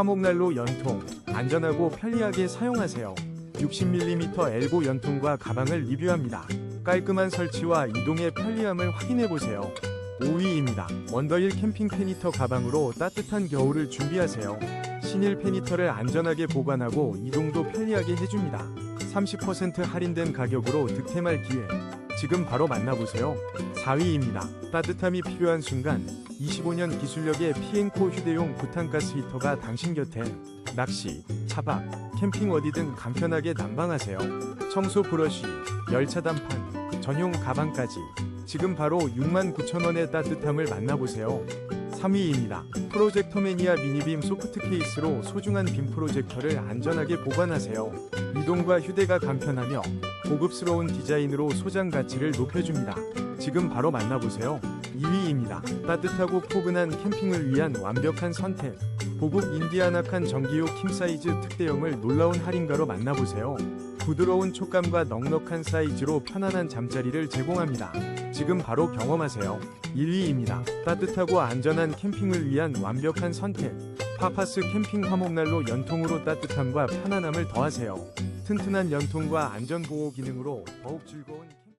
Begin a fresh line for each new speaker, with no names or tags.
화목난로 연통, 안전하고 편리하게 사용하세요. 60mm 엘보 연통과 가방을 리뷰합니다. 깔끔한 설치와 이동의 편리함을 확인해보세요. 5위입니다. 원더힐 캠핑 페니터 가방으로 따뜻한 겨울을 준비하세요. 신일 페니터를 안전하게 보관하고 이동도 편리하게 해줍니다. 30% 할인된 가격으로 득템할 기회. 지금 바로 만나보세요. 4위입니다. 따뜻함이 필요한 순간 25년 기술력의 피엔코 휴대용 부탄가스 히터가 당신 곁에 낚시, 차박, 캠핑 어디든 간편하게 난방하세요. 청소 브러쉬, 열차 단판, 전용 가방까지 지금 바로 69,000원의 따뜻함을 만나보세요. 3위입니다. 프로젝터 매니아 미니빔 소프트 케이스로 소중한 빔 프로젝터를 안전하게 보관하세요. 이동과 휴대가 간편하며 고급스러운 디자인으로 소장 가치를 높여줍니다. 지금 바로 만나보세요. 2위입니다. 따뜻하고 포근한 캠핑을 위한 완벽한 선택. 고급 인디아나 칸 전기요 킹사이즈 특대형을 놀라운 할인가로 만나보세요. 부드러운 촉감과 넉넉한 사이즈로 편안한 잠자리를 제공합니다. 지금 바로 경험하세요. 1위입니다. 따뜻하고 안전한 캠핑을 위한 완벽한 선택. 파파스 캠핑 화목난로 연통으로 따뜻함과 편안함을 더하세요. 튼튼한 연통과 안전보호 기능으로 더욱 즐거운 캠...